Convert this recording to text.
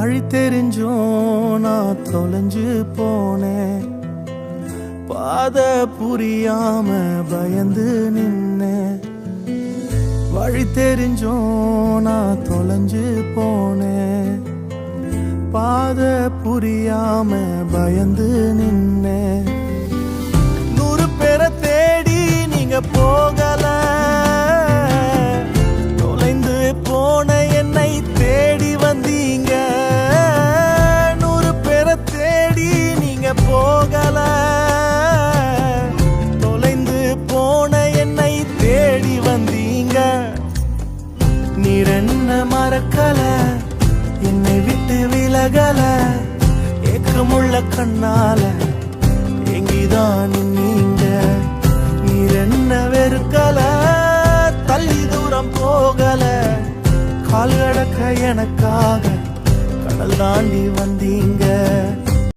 வழி தெரிஞ்சும் நான் தொலைஞ்சு போனேன். பாத புரியாம பயந்து நின்னேன். வழி தெரிஞ்சும் நான் தொலைஞ்சு போனேன். பாத புரியாம பயந்து நின்னேன். என்ன மறக்கல? என்னை விட்டு விலகல. ஏக்கமுள்ள கண்ணால எங்கிதான் நீங்க. நீர் என்ன வெறுக்கல? தள்ளி தூரம் போகல. கால் கடக்க எனக்காக கடல் தாண்டி வந்தீங்க.